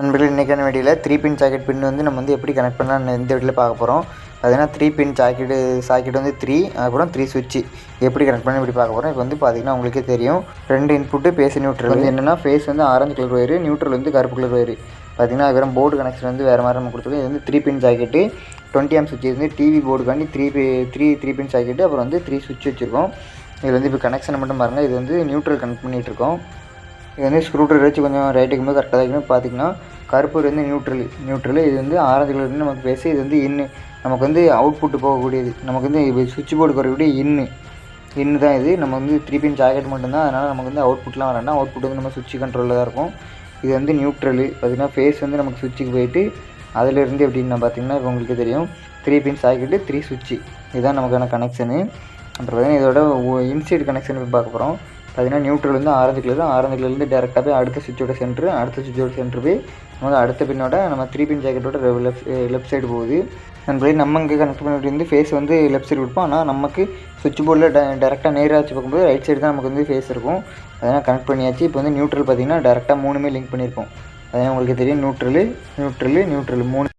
நண்பர்கள் இன்றைக்கான வீடியோவில் த்ரீ பின் சாக்கெட் பின் வந்து நம்ம வந்து எப்படி கனெக்ட் பண்ணலாம் இந்த வீட்டில் பார்க்க போகிறோம் பார்த்தீங்கன்னா த்ரீ பின் சாக்கெட்டு சாக்கெட் வந்து த்ரீ அப்புறம் த்ரீ சுவிட்சு எப்படி கனெக்ட் பண்ணி இப்படி பார்க்க போகிறோம் இப்போ வந்து பார்த்தீங்கன்னா உங்களுக்கே தெரியும். ரெண்டு இன்புட்டு பேஸ் நியூட்ரல் வந்து என்னென்னா ஃபேஸ் வந்து ஆரஞ்சு கலர் ஒயரு நியூட்ரல் வந்து கருப்பு கலர் ஒயரு பார்த்தீங்கன்னா அதுக்கப்புறம் போர்டு கனெக்ஷன் வந்து வேறு மாதிரி நம்ம கொடுத்துருக்கோம். இது வந்து three pin jacket twenty amp சுவிட்ச் வந்து TV போர்டுக்காண்டி three three three pin jacket அப்புறம் வந்து த்ரீ சுவிட்ச் வச்சுருக்கோம். இது வந்து இப்போ கனெக்ஷனை மட்டும் பாருங்கள் இது வந்து நியூட்ரல் கனெக்ட் பண்ணிகிட்டு இருக்கோம். இது வந்து ஸ்க்ரூ ட்ரைவர் வச்சு கொஞ்சம் ரைட்டுக்கு போது கரெக்டாக வைக்கணும் பார்த்தீங்கன்னா கருப்பு வந்து நியூட்ரல் நியூட்ரல் இது வந்து ஆரஞ்சு கலர் வந்து நமக்கு பேசி இது வந்து இன்னு நமக்கு வந்து அவுட்புட்டு போகக்கூடியது. நமக்கு வந்து சுவிட்ச் போர்டு குறையக்கூடிய இன்னு இன்னு தான் இது. நம்ம வந்து த்ரீ பின் ஜாக்கெட் மட்டும்தான். அதனால் நமக்கு வந்து அவுட்புட்லாம் வரேன்னா அவுட்புட் வந்து நம்ம சுவிட்ச் கண்ட்ரோலில் தான் இருக்கும். இது வந்து நியூட்ரல் பார்த்தீங்கன்னா ஃபேஸ் வந்து நமக்கு சுவிட்சுக்கு போயிட்டு அதிலிருந்து எப்படின்னு பார்த்தீங்கன்னா இப்போ உங்களுக்கு தெரியும். த்ரீ பின் சாக்கெட்டு த்ரீ சுவிட்சு இதுதான் நமக்கான கனெக்ஷனு அப்புறம் பார்த்திங்கன்னா இதோட இன்சைடு கனெக்ஷன் பார்க்க போகிறோம் பார்த்தீங்கன்னா நியூட்ரல் வந்து ஆரஞ்சு கலர் ஆரஞ்சு கலர்லேருந்து டேரெக்டாக போய் அடுத்த சுவிட்சோட சென்ட்ரு அடுத்த சுவிட்சோட சென்ட்ரு போய் நமக்கு அடுத்த பின்னோட நம்ம த்ரீ பின் ஜாக்கெட்டோட லெஃப்ட் லெஃப்ட் சைடு போகுது. நண்பர்களே நம்ம இங்கே கனெக்ட் பண்ணிட்டு வந்து ஃபேஸ் வந்து லெஃப்ட் சைடு கொடுப்போம். ஆனால் நமக்கு சுவிட்ச் போர்டில் டே டேரெக்டாக நேராக வச்சு பார்க்கும்போது ரைட் சைடு தான் நமக்கு வந்து ஃபேஸ் இருக்கும். அதனால் கனெக்ட் பண்ணியாச்சு. இப்போ வந்து நியூட்ரல் பார்த்தீங்கன்னா டேரெக்டாக மூணுமே லிங்க் பண்ணியிருக்கோம். அதனால் உங்களுக்கு தெரியும். நியூட்ரலு நியூட்ரலு நியூட்ரல் மூணு